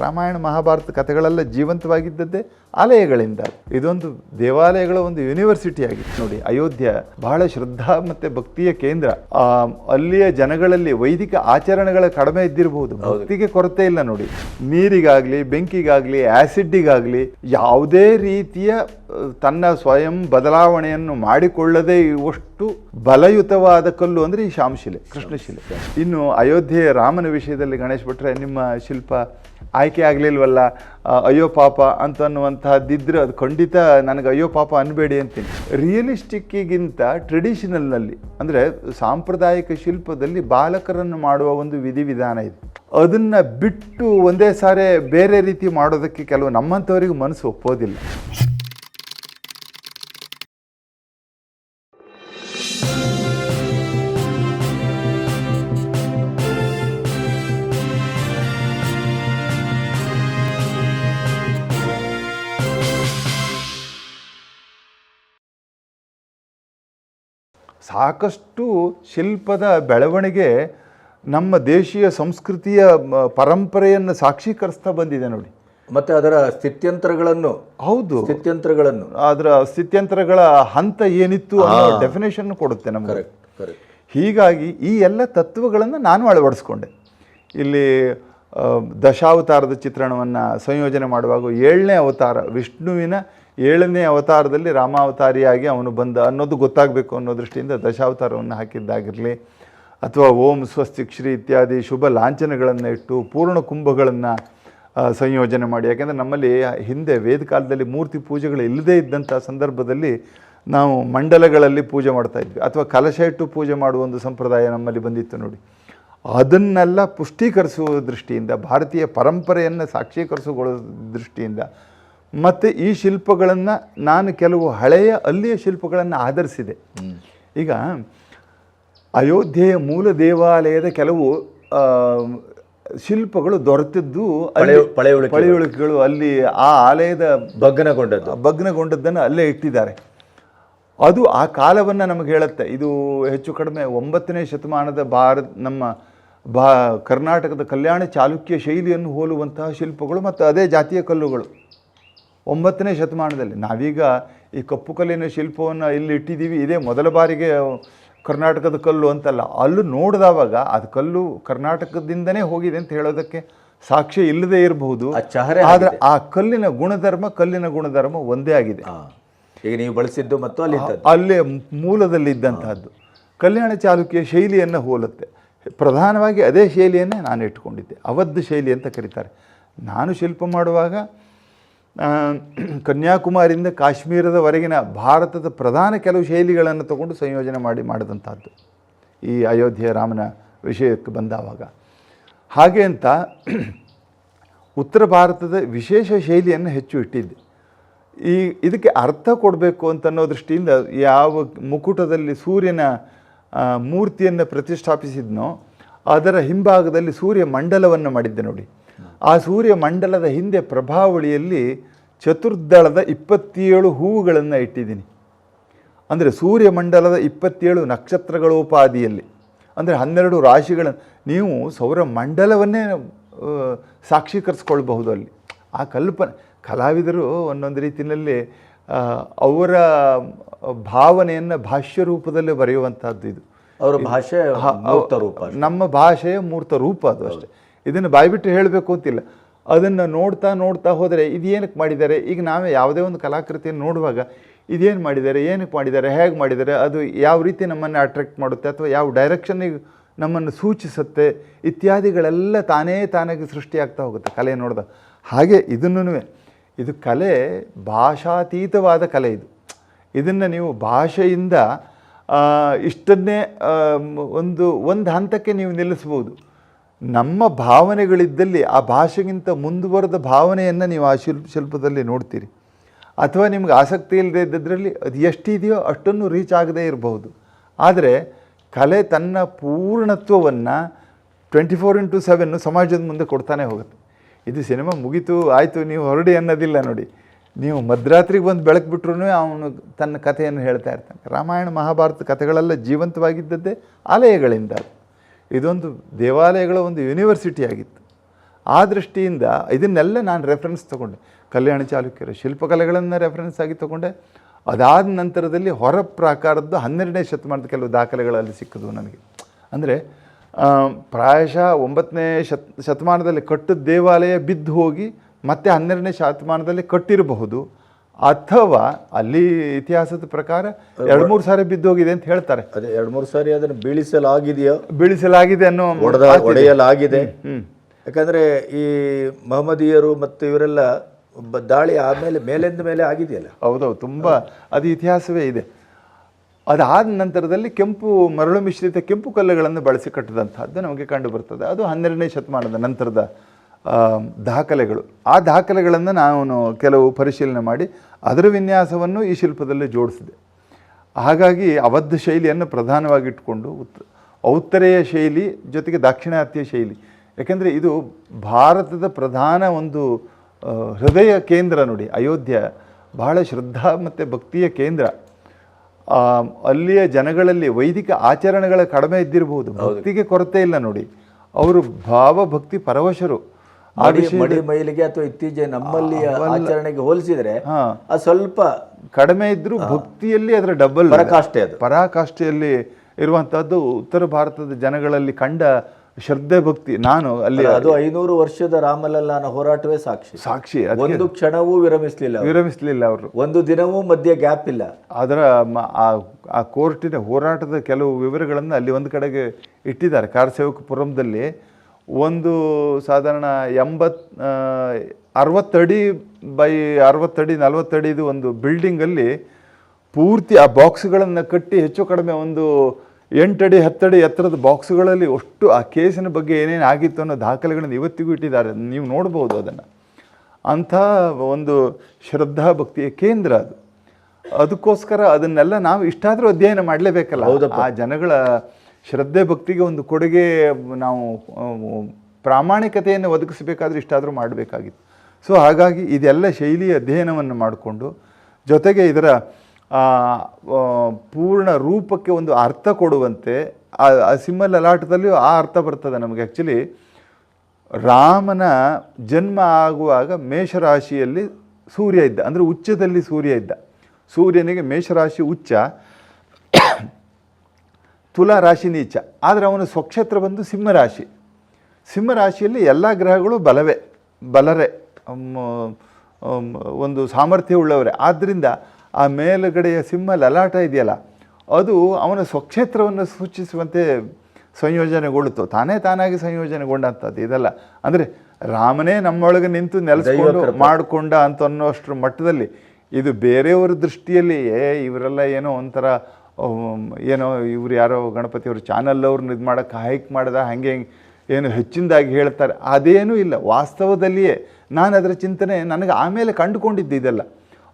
ರಾಮಾಯಣ ಮಹಾಭಾರತ ಕಥೆಗಳೆಲ್ಲ ಜೀವಂತವಾಗಿದ್ದದ್ದೇ ಆಲಯಗಳಿಂದ. ಇದೊಂದು ದೇವಾಲಯಗಳ ಒಂದು ಯೂನಿವರ್ಸಿಟಿ ಆಗಿತ್ತು ನೋಡಿ. ಅಯೋಧ್ಯೆ ಬಹಳ ಶ್ರದ್ಧಾ ಮತ್ತು ಭಕ್ತಿಯ ಕೇಂದ್ರ. ಆ, ಅಲ್ಲಿಯ ಜನಗಳಲ್ಲಿ ವೈದಿಕ ಆಚರಣೆಗಳ ಕಡಿಮೆ ಇದ್ದಿರಬಹುದು. ಭಕ್ತಿಗೆ ಕೊರತೆ ಇಲ್ಲ ನೋಡಿ. ನೀರಿಗಾಗ್ಲಿ ಬೆಂಕಿಗಾಗ್ಲಿ ಆ್ಯಸಿಡ್ಡಿಗಾಗಲಿ ಯಾವುದೇ ರೀತಿಯ ತನ್ನ ಸ್ವಯಂ ಬದಲಾವಣೆಯನ್ನು ಮಾಡಿಕೊಳ್ಳದೇ ಇರುವಷ್ಟು ಬಲಯುತವಾದ ಕಲ್ಲು ಅಂದ್ರೆ ಈ ಶಾಮಶಿಲೆ ಕೃಷ್ಣಶಿಲೆ. ಇನ್ನು ಅಯೋಧ್ಯೆ ರಾಮನ ವಿಷಯದಲ್ಲಿ ಗಣೇಶ್ ಭಟ್ರೆ ನಿಮ್ಮ ಶಿಲ್ಪ ಆಯ್ಕೆ ಆಗಲಿಲ್ವಲ್ಲ? ಅಯ್ಯೋ ಪಾಪ ಅಂತ ಅಂತನ್ನುವಂತಹದ್ದಿದ್ರೆ ಅದು ಖಂಡಿತ ನನಗೆ ಅಯ್ಯೋ ಪಾಪ ಅನ್ಬೇಡಿ ಅಂತೀನಿ. ರಿಯಲಿಸ್ಟಿಕ್ಕಿಗಿಂತ ಟ್ರೆಡಿಷನಲ್ನಲ್ಲಿ ಅಂದರೆ ಸಾಂಪ್ರದಾಯಿಕ ಶಿಲ್ಪದಲ್ಲಿ ಬಾಲಕರನ್ನು ಮಾಡುವ ಒಂದು ವಿಧಿವಿಧಾನ ಇದೆ. ಅದನ್ನು ಬಿಟ್ಟು ಒಂದೇ ಸಾರಿ ಬೇರೆ ರೀತಿ ಮಾಡೋದಕ್ಕೆ ಕೆಲವು ನಮ್ಮಂಥವರಿಗೆ ಮನಸ್ಸು ಒಪ್ಪೋದಿಲ್ಲ. ಸಾಕಷ್ಟು ಶಿಲ್ಪದ ಬೆಳವಣಿಗೆ ನಮ್ಮ ದೇಶೀಯ ಸಂಸ್ಕೃತಿಯ ಪರಂಪರೆಯನ್ನು ಸಾಕ್ಷೀಕರಿಸ್ತಾ ಬಂದಿದೆ ನೋಡಿ. ಮತ್ತೆ ಅದರ ಸ್ಥಿತ್ಯಂತರಗಳನ್ನು ಹೌದು. ಸ್ಥಿತ್ಯಂತರಗಳನ್ನು. ಅದರ ಸ್ಥಿತ್ಯಂತರಗಳ ಹಂತ ಏನಿತ್ತು ಅನ್ನೋ ಡೆಫಿನೇಷನ್ ಕೊಡುತ್ತೆ ನಮಗೆ. ಕರೆಕ್ಟ್ ಕರೆಕ್ಟ್ ಹೀಗಾಗಿ ಈ ಎಲ್ಲ ತತ್ವಗಳನ್ನು ನಾನು ಅಳವಡಿಸ್ಕೊಂಡೆ. ಇಲ್ಲಿ ದಶಾವತಾರದ ಚಿತ್ರಣವನ್ನು ಸಂಯೋಜನೆ ಮಾಡುವಾಗ ಏಳನೇ ಅವತಾರ ವಿಷ್ಣುವಿನ ಏಳನೇ ಅವತಾರದಲ್ಲಿ ರಾಮಾವತಾರಿಯಾಗಿ ಅವನು ಬಂದ ಅನ್ನೋದು ಗೊತ್ತಾಗಬೇಕು ಅನ್ನೋ ದೃಷ್ಟಿಯಿಂದ ದಶಾವತಾರವನ್ನು ಹಾಕಿದ್ದಾಗಿರಲಿ, ಅಥವಾ ಓಂ ಸ್ವಸ್ತಿಕ್ ಶ್ರೀ ಇತ್ಯಾದಿ ಶುಭ ಲಾಂಛನಗಳನ್ನು ಇಟ್ಟು ಪೂರ್ಣ ಕುಂಭಗಳನ್ನು ಸಂಯೋಜನೆ ಮಾಡಿ. ಯಾಕೆಂದರೆ ನಮ್ಮಲ್ಲಿ ಹಿಂದೆ ವೇದ ಕಾಲದಲ್ಲಿ ಮೂರ್ತಿ ಪೂಜೆಗಳು ಇಲ್ಲದೇ ಇದ್ದಂಥ ಸಂದರ್ಭದಲ್ಲಿ ನಾವು ಮಂಡಲಗಳಲ್ಲಿ ಪೂಜೆ ಮಾಡ್ತಾ ಇದ್ವಿ. ಅಥವಾ ಕಲಶ ಇಟ್ಟು ಪೂಜೆ ಮಾಡುವ ಒಂದು ಸಂಪ್ರದಾಯ ನಮ್ಮಲ್ಲಿ ಬಂದಿತ್ತು ನೋಡಿ. ಅದನ್ನೆಲ್ಲ ಪುಷ್ಟೀಕರಿಸುವ ದೃಷ್ಟಿಯಿಂದ, ಭಾರತೀಯ ಪರಂಪರೆಯನ್ನು ಸಾಕ್ಷೀಕರಿಸುವ ದೃಷ್ಟಿಯಿಂದ ಮತ್ತು ಈ ಶಿಲ್ಪಗಳನ್ನು ನಾನು ಕೆಲವು ಹಳೆಯ ಅಲ್ಲಿಯ ಶಿಲ್ಪಗಳನ್ನು ಆಧರಿಸಿದೆ. ಈಗ ಅಯೋಧ್ಯೆಯ ಮೂಲ ದೇವಾಲಯದ ಕೆಲವು ಶಿಲ್ಪಗಳು ದೊರೆತಿದ್ದು ಪಳೆಯುಳಿಕೆಗಳು ಅಲ್ಲಿ ಆ ಆಲಯದ ಭಗ್ನಗೊಂಡದ್ದು. ಭಗ್ನಗೊಂಡದ್ದನ್ನು ಅಲ್ಲೇ ಇಟ್ಟಿದ್ದಾರೆ. ಅದು ಆ ಕಾಲವನ್ನು ನಮಗೆ ಹೇಳುತ್ತೆ. ಇದು ಹೆಚ್ಚು ಕಡಿಮೆ ಒಂಬತ್ತನೇ ಶತಮಾನದ ಭಾರತ ನಮ್ಮ ಬಾ ಕರ್ನಾಟಕದ ಕಲ್ಯಾಣ ಚಾಲುಕ್ಯ ಶೈಲಿಯನ್ನು ಹೋಲುವಂತಹ ಶಿಲ್ಪಗಳು ಮತ್ತು ಅದೇ ಜಾತಿಯ ಕಲ್ಲುಗಳು. ಒಂಬತ್ತನೇ ಶತಮಾನದಲ್ಲಿ. ನಾವೀಗ ಈ ಕಪ್ಪು ಕಲ್ಲಿನ ಶಿಲ್ಪವನ್ನು ಇಲ್ಲಿ ಇಟ್ಟಿದ್ದೀವಿ. ಇದೇ ಮೊದಲ ಬಾರಿಗೆ ಕರ್ನಾಟಕದ ಕಲ್ಲು ಅಂತಲ್ಲ. ಅಲ್ಲೂ ನೋಡಿದವಾಗ ಅದು ಕಲ್ಲು ಕರ್ನಾಟಕದಿಂದನೇ ಹೋಗಿದೆ ಅಂತ ಹೇಳೋದಕ್ಕೆ ಸಾಕ್ಷ್ಯ ಇಲ್ಲದೆ ಇರಬಹುದು. ಆದರೆ ಆ ಕಲ್ಲಿನ ಗುಣಧರ್ಮ ಕಲ್ಲಿನ ಗುಣಧರ್ಮ ಒಂದೇ ಆಗಿದೆ. ಈಗ ನೀವು ಬಳಸಿದ್ದು ಮತ್ತು ಅಲ್ಲಿ ಅಲ್ಲೇ ಮೂಲದಲ್ಲಿ ಇದ್ದಂತಹದ್ದು ಕಲ್ಯಾಣ ಚಾಲುಕ್ಯ ಶೈಲಿಯನ್ನು ಹೋಲುತ್ತೆ. ಪ್ರಧಾನವಾಗಿ ಅದೇ ಶೈಲಿಯನ್ನೇ ನಾನು ಇಟ್ಕೊಂಡಿದ್ದೆ ಅವಧ್ ಶೈಲಿ ಅಂತ ಕರೀತಾರೆ. ನಾನು ಶಿಲ್ಪ ಮಾಡುವಾಗ ಕನ್ಯಾಕುಮಾರಿಯಿಂದ ಕಾಶ್ಮೀರದವರೆಗಿನ ಭಾರತದ ಪ್ರಧಾನ ಕೆಲವು ಶೈಲಿಗಳನ್ನು ತಗೊಂಡು ಸಂಯೋಜನೆ ಮಾಡಿ ಮಾಡಿದಂಥದ್ದು ಈ ಅಯೋಧ್ಯೆ ರಾಮನ ವಿಷಯಕ್ಕೆ ಬಂದಾವಾಗ. ಹಾಗೆ ಅಂತ ಉತ್ತರ ಭಾರತದ ವಿಶೇಷ ಶೈಲಿಯನ್ನು ಹೆಚ್ಚು ಇಟ್ಟಿದ್ದೆ. ಈ ಇದಕ್ಕೆ ಅರ್ಥ ಕೊಡಬೇಕು ಅಂತನ್ನೋ ದೃಷ್ಟಿಯಿಂದ ಯಾವ ಮುಕುಟದಲ್ಲಿ ಸೂರ್ಯನ ಮೂರ್ತಿಯನ್ನು ಪ್ರತಿಷ್ಠಾಪಿಸಿದ್ನೋ ಅದರ ಹಿಂಭಾಗದಲ್ಲಿ ಸೂರ್ಯ ಮಂಡಲವನ್ನು ಮಾಡಿದ್ದೆ ನೋಡಿ. ಆ ಸೂರ್ಯ ಮಂಡಲದ ಹಿಂದೆ ಪ್ರಭಾವಳಿಯಲ್ಲಿ ಚತುರ್ದಳದ ಇಪ್ಪತ್ತೇಳು ಹೂವುಗಳನ್ನು ಇಟ್ಟಿದ್ದೀನಿ. ಅಂದರೆ ಸೂರ್ಯಮಂಡಲದ ಇಪ್ಪತ್ತೇಳು ನಕ್ಷತ್ರಗಳೋಪಾದಿಯಲ್ಲಿ. ಅಂದರೆ ಹನ್ನೆರಡು ರಾಶಿಗಳನ್ನು ನೀವು ಸೌರಮಂಡಲವನ್ನೇ ಮಂಡಲವನ್ನೇ ಸಾಕ್ಷೀಕರಿಸ್ಕೊಳ್ಬಹುದು ಅಲ್ಲಿ. ಆ ಕಲ್ಪನೆ ಕಲಾವಿದರು ಒಂದೊಂದು ರೀತಿಯಲ್ಲಿ ಅವರ ಭಾವನೆಯನ್ನು ಭಾಷ್ಯ ರೂಪದಲ್ಲಿ ಬರೆಯುವಂಥದ್ದು ಇದು. ಅವರ ಭಾಷೆ ಮೂರ್ತ ರೂಪ ನಮ್ಮ ಭಾಷೆಯ ಮೂರ್ತ ರೂಪ ಅದು ಅಷ್ಟೇ. ಇದನ್ನು ಬಾಯ್ಬಿಟ್ಟು ಹೇಳಬೇಕು ಅಂತಿಲ್ಲ. ಅದನ್ನು ನೋಡ್ತಾ ನೋಡ್ತಾ ಹೋದರೆ ಇದು ಏನಕ್ಕೆ ಮಾಡಿದ್ದಾರೆ? ಈಗ ನಾವೇ ಯಾವುದೇ ಒಂದು ಕಲಾಕೃತಿಯನ್ನು ನೋಡುವಾಗ ಇದೇನು ಮಾಡಿದ್ದಾರೆ? ಏನಕ್ಕೆ ಮಾಡಿದ್ದಾರೆ? ಹೇಗೆ ಮಾಡಿದ್ದಾರೆ? ಅದು ಯಾವ ರೀತಿ ನಮ್ಮನ್ನು ಅಟ್ರಾಕ್ಟ್ ಮಾಡುತ್ತೆ? ಅಥವಾ ಯಾವ ಡೈರೆಕ್ಷನ್ನಿಗೆ ನಮ್ಮನ್ನು ಸೂಚಿಸುತ್ತೆ? ಇತ್ಯಾದಿಗಳೆಲ್ಲ ತಾನೇ ತಾನಾಗಿ ಸೃಷ್ಟಿಯಾಗ್ತಾ ಹೋಗುತ್ತೆ ಕಲೆ ನೋಡಿದ ಹಾಗೆ ಇದನ್ನೂ ಇದು ಕಲೆ ಭಾಷಾತೀತವಾದ ಕಲೆ ಇದು. ಇದನ್ನು ನೀವು ಭಾಷೆಯಿಂದ ಇಷ್ಟನ್ನೇ ಒಂದು ಒಂದು ಹಂತಕ್ಕೆ ನೀವು ನಿಲ್ಲಿಸ್ಬೋದು. ನಮ್ಮ ಭಾವನೆಗಳಿದ್ದಲ್ಲಿ ಆ ಭಾಷೆಗಿಂತ ಮುಂದುವರೆದ ಭಾವನೆಯನ್ನು ನೀವು ಆ ಶಿಲ್ಪ ಶಿಲ್ಪದಲ್ಲಿ ನೋಡ್ತೀರಿ. ಅಥವಾ ನಿಮ್ಗೆ ಆಸಕ್ತಿ ಇಲ್ಲದೆ ಇದ್ದದ್ರಲ್ಲಿ ಅದು ಎಷ್ಟಿದೆಯೋ ಅಷ್ಟನ್ನು ರೀಚ್ ಆಗದೇ ಇರಬಹುದು. ಆದರೆ ಕಲೆ ತನ್ನ ಪೂರ್ಣತ್ವವನ್ನು ಟ್ವೆಂಟಿ ಫೋರ್ ಇಂಟು ಸೆವೆನ್ನು ಸಮಾಜದ ಮುಂದೆ ಕೊಡ್ತಾನೆ ಹೋಗುತ್ತೆ. ಇದು ಸಿನಿಮಾ ಮುಗೀತು, ಆಯಿತು, ನೀವು ಹೊರಡಿ ಅನ್ನೋದಿಲ್ಲ ನೋಡಿ. ನೀವು ಮಧ್ಯರಾತ್ರಿಗೆ ಬಂದು ಬೆಳಕು ಬಿಟ್ರೂ ಅವನು ತನ್ನ ಕಥೆಯನ್ನು ಹೇಳ್ತಾ ಇರ್ತಾನೆ. ರಾಮಾಯಣ, ಮಹಾಭಾರತ ಕಥೆಗಳೆಲ್ಲ ಜೀವಂತವಾಗಿದ್ದದ್ದೇ ಆಲಯಗಳಿಂದ ಇದೊಂದು ದೇವಾಲಯಗಳ ಒಂದು ಯೂನಿವರ್ಸಿಟಿ ಆಗಿತ್ತು. ಆ ದೃಷ್ಟಿಯಿಂದ ಇದನ್ನೆಲ್ಲ ನಾನು ರೆಫರೆನ್ಸ್ ತಗೊಂಡೆ. ಕಲ್ಯಾಣ ಚಾಲುಕ್ಯರ ಶಿಲ್ಪಕಲೆಗಳನ್ನು ರೆಫರೆನ್ಸ್ ಆಗಿ ತಗೊಂಡೆ. ಅದಾದ ನಂತರದಲ್ಲಿ ಹೊರ ಪ್ರಾಕಾರದ್ದು ಹನ್ನೆರಡನೇ ಶತಮಾನದ ಕೆಲವು ದಾಖಲೆಗಳಲ್ಲಿ ಸಿಕ್ಕಿದ್ವು ನನಗೆ. ಅಂದರೆ ಪ್ರಾಯಶಃ ಒಂಬತ್ತನೇ ಶತ್, ಶತಮಾನದಲ್ಲಿ ಕಟ್ಟಿದ ದೇವಾಲಯ ಬಿದ್ದು ಹೋಗಿ ಮತ್ತೆ ಹನ್ನೆರಡನೇ ಶತಮಾನದಲ್ಲಿ ಕಟ್ಟಿರಬಹುದು. ಅಥವಾ ಅಲ್ಲಿ ಇತಿಹಾಸದ ಪ್ರಕಾರ ಎರಡು ಮೂರು ಸಾರಿ ಬಿದ್ದು ಹೋಗಿದೆ ಅಂತ ಹೇಳ್ತಾರೆ. ಅದೇ ಎರಡು ಮೂರು ಸಾರಿ ಅದನ್ನು ಬೀಳಿಸಲಾಗಿದೆಯೋ? ಬೀಳಿಸಲಾಗಿದೆ ಅನ್ನೋ ಒಡೆದ ಒಡೆಯಲಾಗಿದೆ. ಯಾಕಂದ್ರೆ ಈ ಮಹಮ್ಮದೀಯರು ಮತ್ತು ಇವರೆಲ್ಲ ಒಬ್ಬ ದಾಳಿ ಆಮೇಲೆ ಮೇಲಿಂದ ಮೇಲೆ ಆಗಿದೆಯಲ್ಲ? ಹೌದೌದು ತುಂಬ ಅದು ಇತಿಹಾಸವೇ ಇದೆ. ಅದಾದ ನಂತರದಲ್ಲಿ ಕೆಂಪು ಮರಳು ಮಿಶ್ರಿತ ಕೆಂಪು ಕಲ್ಲುಗಳನ್ನು ಬಳಸಿ ಕಟ್ಟಿದಂಥದ್ದು ನಮಗೆ ಕಂಡು ಬರ್ತದೆ. ಅದು ಹನ್ನೆರಡನೇ ಶತಮಾನದ ನಂತರದ ದಾಖಲೆಗಳು. ಆ ದಾಖಲೆಗಳನ್ನು ನಾನು ಕೆಲವು ಪರಿಶೀಲನೆ ಮಾಡಿ ಅದರ ವಿನ್ಯಾಸವನ್ನು ಈ ಶಿಲ್ಪದಲ್ಲಿ ಜೋಡಿಸಿದೆ. ಹಾಗಾಗಿ ಅವಧ ಶೈಲಿಯನ್ನು ಪ್ರಧಾನವಾಗಿಟ್ಟುಕೊಂಡು ಉತ್ ಔತ್ತರೆಯ ಶೈಲಿ ಜೊತೆಗೆ ದಾಕ್ಷಿಣಾತ್ಯ ಶೈಲಿ. ಯಾಕೆಂದರೆ ಇದು ಭಾರತದ ಪ್ರಧಾನ ಒಂದು ಹೃದಯ ಕೇಂದ್ರ ನೋಡಿ ಅಯೋಧ್ಯೆ ಬಹಳ ಶ್ರದ್ಧಾ ಮತ್ತು ಭಕ್ತಿಯ ಕೇಂದ್ರ. ಅಲ್ಲಿಯ ಜನಗಳಲ್ಲಿ ವೈದಿಕ ಆಚರಣೆಗಳ ಕಡಿಮೆ ಇದ್ದಿರಬಹುದು. ಭಕ್ತಿಗೆ ಕೊರತೆ ಇಲ್ಲ ನೋಡಿ. ಅವರು ಭಾವಭಕ್ತಿ ಪರವಶರು. ಮಡಿ ಮೈಲಿಗೆ ಅಥವಾ ಇತ್ತೀಚೆಗೆ ನಮ್ಮಲ್ಲಿ ಆಚರಣೆಗೆ ಹೋಲಿಸಿದ್ರೆ ಸ್ವಲ್ಪ ಕಡಿಮೆ ಇದ್ರೂ ಭಕ್ತಿಯಲ್ಲಿ ಅದರ ಡಬಲ್ ಪರಾಕಾಷ್ಠೆ ಅದು. ಪರಾಕಾಷ್ಠೆಯಲ್ಲಿ ಇರುವಂತಹದ್ದು ಉತ್ತರ ಭಾರತದ ಜನಗಳಲ್ಲಿ ಕಂಡ ಶ್ರದ್ಧೆ ಭಕ್ತಿ. ನಾನು ಅಲ್ಲಿ ಅದು ಐನೂರು ವರ್ಷದ ರಾಮಲಲ್ಲಾನ ಹೋರಾಟವೇ ಸಾಕ್ಷಿ. ಸಾಕ್ಷಿ ಒಂದು ಕ್ಷಣವೂ ವಿರಮಿಸಲಿಲ್ಲ ವಿರಮಿಸಲಿಲ್ಲ ಅವರು. ಒಂದು ದಿನವೂ ಮಧ್ಯೆ ಗ್ಯಾಪ್ ಇಲ್ಲ. ಅದರ ಆ- ಆ ಕೋರ್ಟಿನ ಹೋರಾಟದ ಕೆಲವು ವಿವರಗಳನ್ನು ಅಲ್ಲಿ ಒಂದು ಕಡೆಗೆ ಇಟ್ಟಿದ್ದಾರೆ. ಕಾರ್ಸೇವಕಪುರಂದಲ್ಲಿ ಒಂದು ಸಾಧಾರಣ ಎಂಬತ್ ಆ, ಅರವತ್ತಡಿ ಬೈ ಅರವತ್ತಡಿ ನಲವತ್ತಡಿದು ಒಂದು ಬಿಲ್ಡಿಂಗಲ್ಲಿ ಪೂರ್ತಿ ಆ ಬಾಕ್ಸ್ಗಳನ್ನು ಕಟ್ಟಿ ಹೆಚ್ಚು ಕಡಿಮೆ ಒಂದು ಎಂಟಡಿ ಹತ್ತಡಿ ಎತ್ತರದ ಬಾಕ್ಸ್ಗಳಲ್ಲಿ ಅಷ್ಟು ಆ ಕೇಸಿನ ಬಗ್ಗೆ ಏನೇನು ಆಗಿತ್ತು ಅನ್ನೋ ದಾಖಲೆಗಳನ್ನು ಇವತ್ತಿಗೂ ಇಟ್ಟಿದ್ದಾರೆ. ನೀವು ನೋಡ್ಬೋದು ಅದನ್ನು. ಅಂಥ ಒಂದು ಶ್ರದ್ಧಾ ಭಕ್ತಿಯ ಕೇಂದ್ರ ಅದು. ಅದಕ್ಕೋಸ್ಕರ ಅದನ್ನೆಲ್ಲ ನಾವು ಇಷ್ಟಾದರೂ ಅಧ್ಯಯನ ಮಾಡಲೇಬೇಕಲ್ಲ. ಆ ಜನಗಳ ಶ್ರದ್ಧೆ ಭಕ್ತಿಗೆ ಒಂದು ಕೊಡುಗೆ ನಾವು ಪ್ರಾಮಾಣಿಕತೆಯನ್ನು ಒದಗಿಸಬೇಕಾದ್ರೆ ಇಷ್ಟಾದರೂ ಮಾಡಬೇಕಾಗಿತ್ತು. ಸೊ ಹಾಗಾಗಿ ಇದೆಲ್ಲ ಶೈಲಿ ಅಧ್ಯಯನವನ್ನು ಮಾಡಿಕೊಂಡು, ಜೊತೆಗೆ ಇದರ ಪೂರ್ಣ ರೂಪಕ್ಕೆ ಒಂದು ಅರ್ಥ ಕೊಡುವಂತೆ, ಆ ಆ ಸಿಂಹ ಲಲಾಟದಲ್ಲಿಯೂ ಆ ಅರ್ಥ ಬರ್ತದೆ ನಮಗೆ. ಆ್ಯಕ್ಚುಲಿ ರಾಮನ ಜನ್ಮ ಆಗುವಾಗ ಮೇಷರಾಶಿಯಲ್ಲಿ ಸೂರ್ಯ ಇದ್ದ, ಅಂದರೆ ಉಚ್ಚದಲ್ಲಿ ಸೂರ್ಯ ಇದ್ದ. ಸೂರ್ಯನಿಗೆ ಮೇಷರಾಶಿ ಉಚ್ಚ ತುಲಾ ರಾಶಿ ನೀಚ. ಆದರೆ ಅವನ ಸ್ವಕ್ಷೇತ್ರ ಬಂದು ಸಿಂಹರಾಶಿ ಸಿಂಹರಾಶಿಯಲ್ಲಿ ಎಲ್ಲ ಗ್ರಹಗಳು ಬಲವೇ ಬಲರೆ ಒಂದು ಸಾಮರ್ಥ್ಯ ಉಳ್ಳವರೇ. ಆದ್ದರಿಂದ ಆ ಮೇಲುಗಡೆಯ ಸಿಂಹ ಲಲಾಟ ಇದೆಯಲ್ಲ ಅದು ಅವನ ಸ್ವಕ್ಷೇತ್ರವನ್ನು ಸೂಚಿಸುವಂತೆ ಸಂಯೋಜನೆಗೊಳ್ಳುತ್ತೋ ತಾನೇ ತಾನಾಗಿ ಸಂಯೋಜನೆಗೊಂಡಂಥದ್ದು ಇದೆಲ್ಲ. ಅಂದರೆ ರಾಮನೇ ನಮ್ಮೊಳಗೆ ನಿಂತು ನೆಲೆಸ್ಕೊಂಡು ಮಾಡಿಕೊಂಡ ಅಂತ ಅನ್ನೋಷ್ಟರ ಮಟ್ಟದಲ್ಲಿ ಇದು ಬೇರೆಯವರ ದೃಷ್ಟಿಯಲ್ಲಿ ಏ ಇವರೆಲ್ಲ ಏನೋ ಒಂಥರ ಏನೋ ಇವ್ರು ಯಾರೋ ಗಣಪತಿಯವ್ರ ಚಾನಲ್ ಅವ್ರನ್ನ ಇದು ಮಾಡೋಕ್ಕೆ ಹೈಕ್ ಮಾಡ್ದ, ಹಿಂಗೆ ಏನು ಹೆಚ್ಚಿನದಾಗಿ ಹೇಳ್ತಾರೆ. ಅದೇನೂ ಇಲ್ಲ, ವಾಸ್ತವದಲ್ಲಿಯೇ ನಾನು ಅದರ ಚಿಂತನೆ ನನಗೆ ಆಮೇಲೆ ಕಂಡುಕೊಂಡಿದ್ದು ಇದೆಲ್ಲ.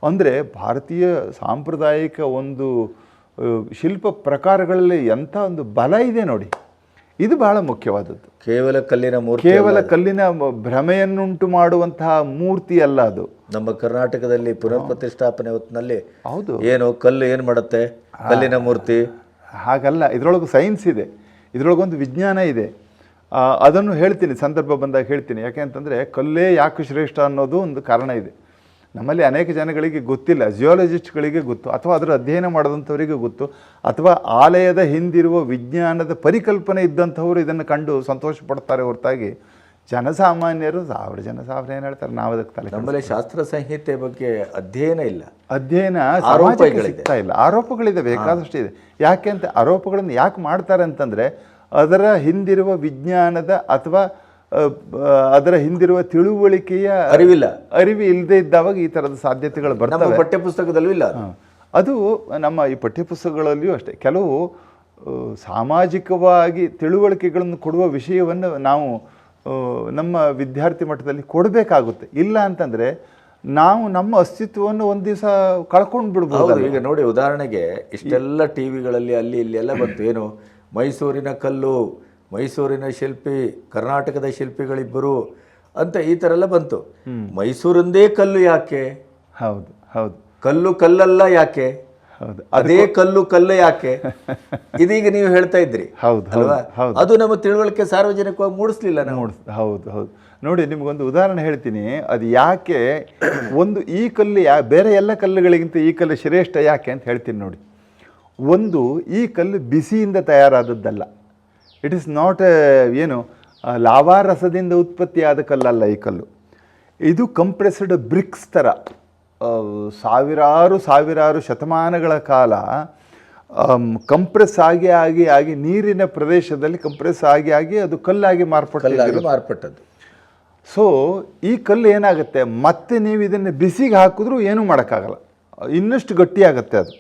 ಅಂದರೆ ಭಾರತೀಯ ಸಾಂಪ್ರದಾಯಿಕ ಒಂದು ಶಿಲ್ಪ ಪ್ರಕಾರಗಳಲ್ಲಿ ಎಂಥ ಒಂದು ಬಲ ಇದೆ ನೋಡಿ. ಇದು ಬಹಳ ಮುಖ್ಯವಾದದ್ದು. ಕೇವಲ ಕಲ್ಲಿನ ಮೂರ್ತಿ ಕೇವಲ ಕಲ್ಲಿನ ಭ್ರಮೆಯನ್ನುಂಟು ಮಾಡುವಂತಹ ಮೂರ್ತಿ ಅಲ್ಲ ಅದು. ನಮ್ಮ ಕರ್ನಾಟಕದಲ್ಲಿ ಪುನಃ ಪ್ರತಿಷ್ಠಾಪನೆ ಹೊತ್ತಿನಲ್ಲಿ ಹೌದು. ಏನು ಕಲ್ಲು ಏನು ಮಾಡುತ್ತೆ? ಕಲ್ಲಿನ ಮೂರ್ತಿ? ಹಾಗಲ್ಲ ಇದರೊಳಗೆ ಸೈನ್ಸ್ ಇದೆ. ಇದರೊಳಗೊಂದು ವಿಜ್ಞಾನ ಇದೆ. ಅದನ್ನು ಹೇಳ್ತೀನಿ ಸಂದರ್ಭ ಬಂದಾಗ ಹೇಳ್ತೀನಿ. ಯಾಕೆ ಅಂತಂದರೆ ಕಲ್ಲೇ ಯಾಕೆ ಶ್ರೇಷ್ಠ ಅನ್ನೋದು ಒಂದು ಕಾರಣ ಇದೆ. ನಮ್ಮಲ್ಲಿ ಅನೇಕ ಜನಗಳಿಗೆ ಗೊತ್ತಿಲ್ಲ ಜಿಯಾಲಜಿಸ್ಟ್ಗಳಿಗೆ ಗೊತ್ತು ಅಥವಾ ಅದರ ಅಧ್ಯಯನ ಮಾಡಿದಂಥವರಿಗೆ ಗೊತ್ತು ಅಥವಾ ಆಲಯದ ಹಿಂದಿರುವ ವಿಜ್ಞಾನದ ಪರಿಕಲ್ಪನೆ ಇದ್ದಂಥವರು ಇದನ್ನು ಕಂಡು ಸಂತೋಷ ಪಡ್ತಾರೆ ಹೊರತಾಗಿ ಜನಸಾಮಾನ್ಯರು ಸಾವಿರ ಜನ ಸಾವಿರ ಏನು ಹೇಳ್ತಾರೆ ನಾವು ಅದಕ್ಕೆ ತಲೆ ನಮ್ಮಲ್ಲಿ ಶಾಸ್ತ್ರ ಸಂಹಿತೆ ಬಗ್ಗೆ ಅಧ್ಯಯನ ಇಲ್ಲ. ಅಧ್ಯಯನ ಸಿಗ್ತಾ ಇಲ್ಲ. ಆರೋಪಗಳಿದೆ ಬೇಕಾದಷ್ಟು ಇದೆ. ಯಾಕೆ ಅಂತ ಆರೋಪಗಳನ್ನು ಯಾಕೆ ಮಾಡ್ತಾರೆ ಅಂತಂದ್ರೆ ಅದರ ಹಿಂದಿರುವ ವಿಜ್ಞಾನದ ಅಥವಾ ಅದರ ಹಿಂದಿರುವ ತಿಳುವಳಿಕೆಯ ಅರಿವಿಲ್ಲ. ಅರಿವು ಇಲ್ಲದೆ ಇದ್ದಾವಾಗ ಈ ಥರದ ಸಾಧ್ಯತೆಗಳು ಬರ್ತವೆ. ಪಠ್ಯಪುಸ್ತಕದಲ್ಲೂ ಇಲ್ಲ ಅದು. ನಮ್ಮ ಈ ಪಠ್ಯಪುಸ್ತಕಗಳಲ್ಲಿಯೂ ಅಷ್ಟೇ. ಕೆಲವು ಸಾಮಾಜಿಕವಾಗಿ ತಿಳುವಳಿಕೆಗಳನ್ನು ಕೊಡುವ ವಿಷಯವನ್ನು ನಾವು ನಮ್ಮ ವಿದ್ಯಾರ್ಥಿ ಮಟ್ಟದಲ್ಲಿ ಕೊಡಬೇಕಾಗುತ್ತೆ. ಇಲ್ಲ ಅಂತಂದರೆ ನಾವು ನಮ್ಮ ಅಸ್ತಿತ್ವವನ್ನು ಒಂದು ದಿವಸ ಕಳ್ಕೊಂಡು ಬಿಡ್ಬೋದು ಈಗ ನೋಡಿ ಉದಾಹರಣೆಗೆ ಇಷ್ಟೆಲ್ಲ ಟಿವಿಗಳಲ್ಲಿ ಅಲ್ಲಿ ಇಲ್ಲಿ ಎಲ್ಲ ಬಂತು. ಏನು ಮೈಸೂರಿನ ಕಲ್ಲು ಮೈಸೂರಿನ ಶಿಲ್ಪಿ ಕರ್ನಾಟಕದ ಶಿಲ್ಪಿಗಳಿಬ್ಬರು ಅಂತ ಈ ಥರ ಎಲ್ಲ ಬಂತು. ಮೈಸೂರಿಂದೇ ಕಲ್ಲು ಯಾಕೆ? ಹೌದು ಹೌದು. ಕಲ್ಲು ಕಲ್ಲಲ್ಲ ಯಾಕೆ? ಹೌದು. ಅದೇ ಕಲ್ಲು ಕಲ್ಲು ಯಾಕೆ? ಇದೀಗ ನೀವು ಹೇಳ್ತಾ ಇದ್ರಿ. ಹೌದು ಅಲ್ವಾ? ಅದು ನಮ್ಮ ತಿಳುವಳಿಕೆ ಸಾರ್ವಜನಿಕವಾಗಿ ಮೂಡಿಸ್ಲಿಲ್ಲ ನಾವು. ಮೂಡ್ಸ್- ಹೌದು ಹೌದು. ನೋಡಿ ನಿಮಗೊಂದು ಉದಾಹರಣೆ ಹೇಳ್ತೀನಿ. ಅದು ಯಾಕೆ ಒಂದು ಈ ಕಲ್ಲು ಯಾ ಬೇರೆ ಎಲ್ಲ ಕಲ್ಲುಗಳಿಗಿಂತ ಈ ಕಲ್ಲು ಶ್ರೇಷ್ಠ ಯಾಕೆ ಅಂತ ಹೇಳ್ತೀನಿ ನೋಡಿ. ಒಂದು ಈ ಕಲ್ಲು ಬಿಸಿಯಿಂದ ತಯಾರಾದದ್ದಲ್ಲ. ಇಟ್ ಇಸ್ ನಾಟ್ ಎ ಏನು ಲಾವಾರಸದಿಂದ ಉತ್ಪತ್ತಿಯಾದ ಕಲ್ಲಲ್ಲ ಈ ಕಲ್ಲು. ಇದು ಕಂಪ್ರೆಸ್ಡ್ ಬ್ರಿಕ್ಸ್ ಥರ ಸಾವಿರಾರು ಸಾವಿರಾರು ಶತಮಾನಗಳ ಕಾಲ ಕಂಪ್ರೆಸ್ ಆಗಿ ಆಗಿ ಆಗಿ ನೀರಿನ ಪ್ರದೇಶದಲ್ಲಿ ಕಂಪ್ರೆಸ್ ಆಗಿ ಆಗಿ ಅದು ಕಲ್ಲಾಗಿ ಮಾರ್ಪಟ್ಟು ಮಾರ್ಪಟ್ಟದ್ದು. ಸೊ ಈ ಕಲ್ಲು ಏನಾಗುತ್ತೆ? ಮತ್ತೆ ನೀವು ಇದನ್ನು ಬಿಸಿಗೆ ಹಾಕಿದ್ರೂ ಏನೂ ಮಾಡೋಕ್ಕಾಗಲ್ಲ. ಇನ್ನಷ್ಟು ಗಟ್ಟಿಯಾಗತ್ತೆ ಅದು.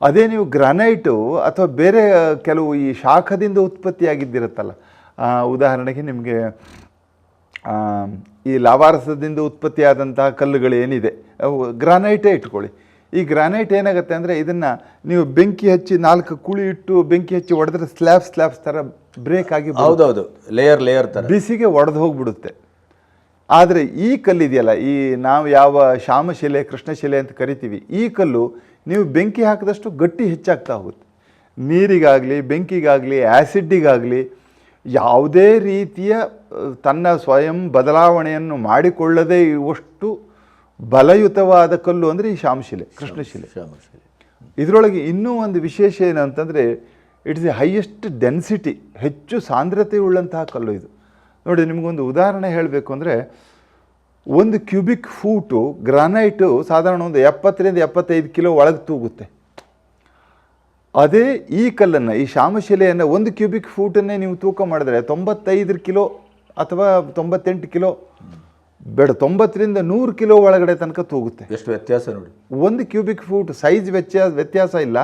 ಅದೇ ನೀವು ಗ್ರಾನೈಟು ಅಥವಾ ಬೇರೆ ಕೆಲವು ಈ ಶಾಖದಿಂದ ಉತ್ಪತ್ತಿಯಾಗಿದ್ದಿರುತ್ತಲ್ಲ. ಉದಾಹರಣೆಗೆ ನಿಮಗೆ ಈ ಲಾವಾರಸದಿಂದ ಉತ್ಪತ್ತಿಯಾದಂತಹ ಕಲ್ಲುಗಳು ಏನಿದೆ ಅವು ಗ್ರಾನೈಟೇ ಇಟ್ಕೊಳ್ಳಿ. ಈ ಗ್ರಾನೈಟ್ ಏನಾಗುತ್ತೆ ಅಂದರೆ ಇದನ್ನು ನೀವು ಬೆಂಕಿ ಹಚ್ಚಿ ನಾಲ್ಕು ಕುಳಿ ಇಟ್ಟು ಬೆಂಕಿ ಹಚ್ಚಿ ಹೊಡೆದ್ರೆ ಸ್ಲ್ಯಾಬ್ ಸ್ಲ್ಯಾಬ್ಸ್ ಥರ ಬ್ರೇಕ್ ಆಗಿ. ಹೌದೌದು ಲೇಯರ್ ಲೇಯರ್ ಥರ. ಬಿಸಿಗೆ ಒಡೆದು ಹೋಗ್ಬಿಡುತ್ತೆ. ಆದರೆ ಈ ಕಲ್ಲಿದೆಯಲ್ಲ ಈ ನಾವು ಯಾವ ಶ್ಯಾಮಶಿಲೆ ಕೃಷ್ಣಶಿಲೆ ಅಂತ ಕರಿತೀವಿ ಈ ಕಲ್ಲು ನೀವು ಬೆಂಕಿ ಹಾಕಿದಷ್ಟು ಗಟ್ಟಿ ಹೆಚ್ಚಾಗ್ತಾ ಹೋಗುತ್ತೆ. ನೀರಿಗಾಗಲಿ ಬೆಂಕಿಗಾಗಲಿ ಆ್ಯಸಿಡ್ಡಿಗಾಗಲಿ ಯಾವುದೇ ರೀತಿಯ ತನ್ನ ಸ್ವಯಂ ಬದಲಾವಣೆಯನ್ನು ಮಾಡಿಕೊಳ್ಳದೇ ಇರುವಷ್ಟು ಬಲಯುತವಾದ ಕಲ್ಲು ಅಂದರೆ ಈ ಶ್ಯಾಮಶಿಲೆ ಕೃಷ್ಣಶಿಲೆ ಶ್ಯಾಮಶಿಲೆ. ಇದರೊಳಗೆ ಇನ್ನೂ ಒಂದು ವಿಶೇಷ ಏನಂತಂದರೆ ಇಟ್ಸ್ ಎ ಹೈಯೆಸ್ಟ್ ಡೆನ್ಸಿಟಿ ಹೆಚ್ಚು ಸಾಂದ್ರತೆ ಉಳ್ಳಂತಹ ಕಲ್ಲು ಇದು. ನೋಡಿ ನಿಮಗೊಂದು ಉದಾಹರಣೆ ಹೇಳಬೇಕು ಅಂದರೆ ಒಂದು ಕ್ಯೂಬಿಕ್ ಫೂಟು ಗ್ರಾನೈಟು ಸಾಧಾರಣ ಒಂದು ಎಪ್ಪತ್ತರಿಂದ ಎಪ್ಪತ್ತೈದು ಕಿಲೋ ಒಳಗೆ ತೂಗುತ್ತೆ. ಅದೇ ಈ ಕಲ್ಲನ್ನು ಈ ಶಾಮಶಿಲೆಯನ್ನು ಒಂದು ಕ್ಯೂಬಿಕ್ ಫೂಟನ್ನೇ ನೀವು ತೂಕ ಮಾಡಿದ್ರೆ ತೊಂಬತ್ತೈದು ಕಿಲೋ ಅಥವಾ ತೊಂಬತ್ತೆಂಟು ಕಿಲೋ ಬೇಡ ತೊಂಬತ್ತರಿಂದ ನೂರು ಕಿಲೋ ಒಳಗಡೆ ತನಕ ತೂಗುತ್ತೆ. ಎಷ್ಟು ವ್ಯತ್ಯಾಸ ನೋಡಿ. ಒಂದು ಕ್ಯೂಬಿಕ್ ಫೂಟ್ ಸೈಜ್ ವ್ಯತ್ಯಾಸ ವ್ಯತ್ಯಾಸ ಇಲ್ಲ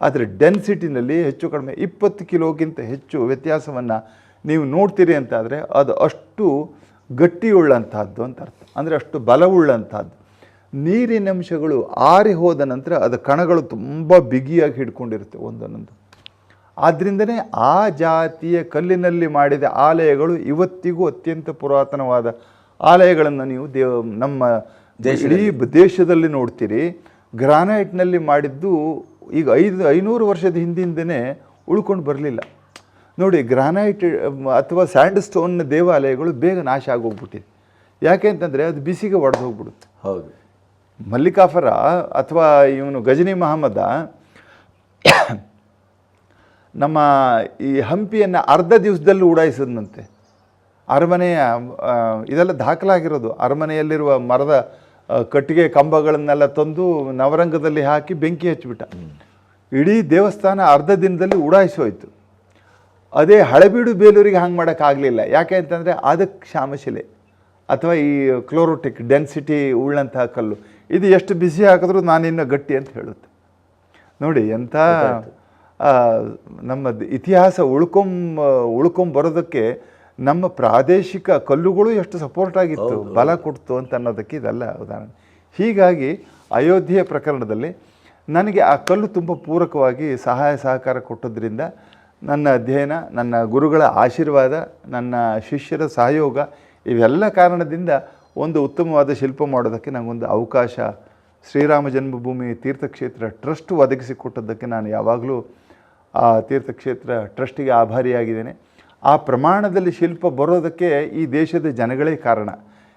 ಆದರೆ ಡೆನ್ಸಿಟಿನಲ್ಲಿ ಹೆಚ್ಚು ಕಡಿಮೆ ಇಪ್ಪತ್ತು ಕಿಲೋಗಿಂತ ಹೆಚ್ಚು ವ್ಯತ್ಯಾಸವನ್ನು ನೀವು ನೋಡ್ತೀರಿ ಅಂತಾದರೆ ಅದು ಅಷ್ಟು ಗಟ್ಟಿಯುಳ್ಳಂತಹದ್ದು ಅಂತ ಅರ್ಥ. ಅಂದರೆ ಅಷ್ಟು ಬಲವುಳ್ಳಂತಹದ್ದು. ನೀರಿನ ಅಂಶಗಳು ಆರಿ ಹೋದ ನಂತರ ಅದು ಕಣಗಳು ತುಂಬ ಬಿಗಿಯಾಗಿ ಹಿಡ್ಕೊಂಡಿರುತ್ತೆ ಒಂದೊಂದು ಆದ್ದರಿಂದನೇ ಆ ಜಾತಿಯ ಕಲ್ಲಿನಲ್ಲಿ ಮಾಡಿದ ಆಲಯಗಳು ಇವತ್ತಿಗೂ ಅತ್ಯಂತ ಪುರಾತನವಾದ ಆಲಯಗಳನ್ನು ನೀವು ದೇವ ನಮ್ಮ ಇಡೀ ದೇಶದಲ್ಲಿ ನೋಡ್ತೀರಿ. ಗ್ರಾನೈಟ್ನಲ್ಲಿ ಮಾಡಿದ್ದು ಈಗ ಐದು ಐನೂರು ವರ್ಷದ ಹಿಂದಿಂದನೇ ಉಳ್ಕೊಂಡು ಬರಲಿಲ್ಲ. ನೋಡಿ ಗ್ರಾನೈಟ್ ಅಥವಾ ಸ್ಯಾಂಡ್ ಸ್ಟೋನ್ ದೇವಾಲಯಗಳು ಬೇಗ ನಾಶ ಆಗೋಗ್ಬಿಟ್ಟಿದೆ. ಯಾಕೆ ಅಂತಂದರೆ ಅದು ಬಿಸಿಗೆ ಒಡೆದು ಹೋಗ್ಬಿಡುತ್ತೆ. ಹೌದು. ಮಲ್ಲಿಕಾಫರ ಅಥವಾ ಇವನು ಗಜನಿ ಮಹಮ್ಮದ ನಮ್ಮ ಈ ಹಂಪಿಯನ್ನು ಅರ್ಧ ದಿವಸದಲ್ಲಿ ಉಡಾಯಿಸಿದಂತೆ ಅರಮನೆಯ ಇದೆಲ್ಲ ದಾಖಲಾಗಿರೋದು. ಅರಮನೆಯಲ್ಲಿರುವ ಮರದ ಕಟ್ಟಿಗೆ ಕಂಬಗಳನ್ನೆಲ್ಲ ತಂದು ನವರಂಗದಲ್ಲಿ ಹಾಕಿ ಬೆಂಕಿ ಹಚ್ಚಿಬಿಟ್ಟ. ಇಡೀ ದೇವಸ್ಥಾನ ಅರ್ಧ ದಿನದಲ್ಲಿ ಉಡಾಯಿಸಿ ಹೋಯ್ತು ಅದೇ ಹಳೆಬೀಡು ಬೇಲೂರಿಗೆ ಹಂಗೆ ಮಾಡೋಕ್ಕಾಗಲಿಲ್ಲ ಯಾಕೆ ಅಂತಂದರೆ ಅದಕ್ಕೆ ಶಾಮಶಿಲೆ ಅಥವಾ ಈ ಕ್ಲೋರೋಟಿಕ್ ಡೆನ್ಸಿಟಿ ಉಳ್ಳಂತಹ ಕಲ್ಲು. ಇದು ಎಷ್ಟು ಬಿಸಿ ಹಾಕಿದ್ರೂ ನಾನಿನ್ನೂ ಗಟ್ಟಿ ಅಂತ ಹೇಳುತ್ತೆ. ನೋಡಿ ಎಂಥ ನಮ್ಮ ಇತಿಹಾಸ ಉಳ್ಕೊಂಬ ಉಳ್ಕೊಂಬರೋದಕ್ಕೆ ನಮ್ಮ ಪ್ರಾದೇಶಿಕ ಕಲ್ಲುಗಳು ಎಷ್ಟು ಸಪೋರ್ಟ್ ಆಗಿತ್ತು ಬಲ ಕೊಡ್ತು ಅಂತ ಅನ್ನೋದಕ್ಕೆ ಇದೆಲ್ಲ ಉದಾಹರಣೆ. ಹೀಗಾಗಿ ಅಯೋಧ್ಯೆಯ ಪ್ರಕರಣದಲ್ಲಿ ನನಗೆ ಆ ಕಲ್ಲು ತುಂಬ ಪೂರಕವಾಗಿ ಸಹಾಯ ಸಹಕಾರ ಕೊಟ್ಟದ್ರಿಂದ ನನ್ನ ಅಧ್ಯಯನ, ನನ್ನ ಗುರುಗಳ ಆಶೀರ್ವಾದ, ನನ್ನ ಶಿಷ್ಯರ ಸಹಯೋಗ ಇವೆಲ್ಲ ಕಾರಣದಿಂದ ಒಂದು ಉತ್ತಮವಾದ ಶಿಲ್ಪ ಮಾಡೋದಕ್ಕೆ ನನಗೊಂದು ಅವಕಾಶ. ಶ್ರೀರಾಮ ಜನ್ಮಭೂಮಿ ತೀರ್ಥಕ್ಷೇತ್ರ ಟ್ರಸ್ಟ್ ಒದಗಿಸಿಕೊಟ್ಟದ್ದಕ್ಕೆ ನಾನು ಯಾವಾಗಲೂ ಆ ತೀರ್ಥಕ್ಷೇತ್ರ ಟ್ರಸ್ಟಿಗೆ ಆಭಾರಿಯಾಗಿದ್ದೇನೆ. ಆ ಪ್ರಮಾಣದಲ್ಲಿ ಶಿಲ್ಪ ಬರೋದಕ್ಕೆ ಈ ದೇಶದ ಜನಗಳೇ ಕಾರಣ.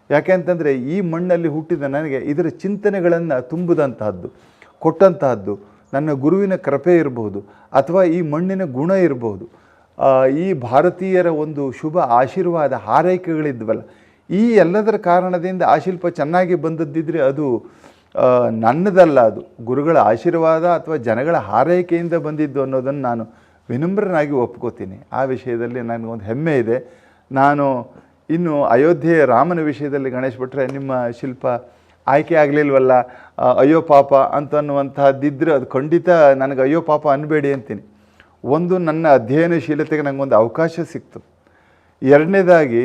ಯಾಕೆ ಅಂತಂದರೆ ಈ ಮಣ್ಣಲ್ಲಿ ಹುಟ್ಟಿದ ನನಗೆ ಇದರ ಚಿಂತನೆಗಳನ್ನು ತುಂಬಿದಂತಹದ್ದು, ಕೊಟ್ಟಂತಹದ್ದು. ನನ್ನ ಗುರುವಿನ ಕೃಪೆ ಇರಬಹುದು ಅಥವಾ ಈ ಮಣ್ಣಿನ ಗುಣ ಇರಬಹುದು. ಈ ಭಾರತೀಯರ ಒಂದು ಶುಭ ಆಶೀರ್ವಾದ ಹಾರೈಕೆಗಳಿದ್ವಲ್ಲ, ಈ ಎಲ್ಲದರ ಕಾರಣದಿಂದ ಆ ಶಿಲ್ಪ ಚೆನ್ನಾಗಿ ಬಂದದ್ದಿದ್ರೆ ಅದು ನನ್ನದಲ್ಲ ಅದು. ಗುರುಗಳ ಆಶೀರ್ವಾದ ಅಥವಾ ಜನಗಳ ಹಾರೈಕೆಯಿಂದ ಬಂದಿದ್ದು ಅನ್ನೋದನ್ನು ನಾನು ವಿನಮ್ರನಾಗಿ ಒಪ್ಕೋತೀನಿ. ಆ ವಿಷಯದಲ್ಲಿ ನನಗೊಂದು ಹೆಮ್ಮೆ ಇದೆ. ನಾನು ಇನ್ನು ಅಯೋಧ್ಯೆಯ ರಾಮನ ವಿಷಯದಲ್ಲಿ ಗಣೇಶ್ ಭಟ್ರೆ ನಿಮ್ಮ ಶಿಲ್ಪ ಆಯ್ಕೆ ಆಗಲಿಲ್ವಲ್ಲ? ಅಯ್ಯೋ ಪಾಪ ಅಂತನ್ನುವಂತಹದ್ದಿದ್ರೆ ಅದು ಖಂಡಿತ ನನಗೆ ಅಯ್ಯೋ ಪಾಪ ಅನ್ಬೇಡಿ ಅಂತೀನಿ. ಒಂದು ನನ್ನ ಅಧ್ಯಯನಶೀಲತೆಗೆ ನನಗೊಂದು ಅವಕಾಶ ಸಿಕ್ತು. ಎರಡನೇದಾಗಿ